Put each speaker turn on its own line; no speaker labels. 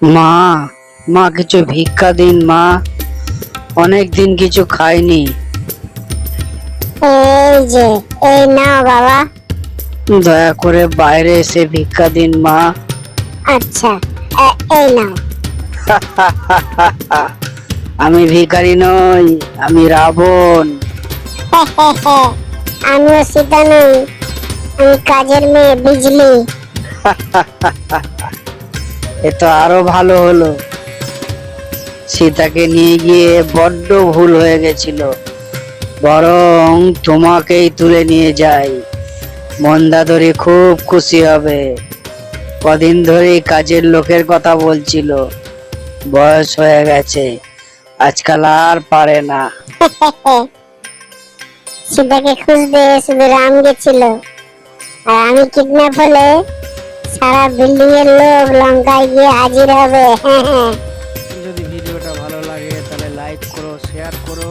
মা মা কিছু ভিক্ষা দিন মা। অনেক দিন কিছু খাইনি।
এই যে এই নাও বাবা।
দয়া করে বাইরে এসে ভিক্ষা দিন মা।
আচ্ছা এই নাও।
আমি ভিখারি নই আমি রাবণ।
আমিও সীতা নই আমি কাজের মেয়ে বিজলি।
এ তো আরও ভালো হলো। সীতাকে নিয়ে গিয়ে বড্ড ভুল হয়ে গেছিল। বরং তোমাকেই তুলে নিয়ে যাই। মন্দাদরি খুব খুশি হবে। কদিন ধরে কাজের লোকের কথা বলছিল। বয়স হয়ে গেছে। আজকাল আর পারে না।
সীতাকে খুঁজতে শুধু রাম গেছিল। আর আমি কিডন্যাপ হলে সারা বিল্ডিং এর লোক লঙ্কায় গিয়ে হাজির হবে।
যদি ভিডিওটা ভালো লাগে তাহলে লাইক করো শেয়ার করো।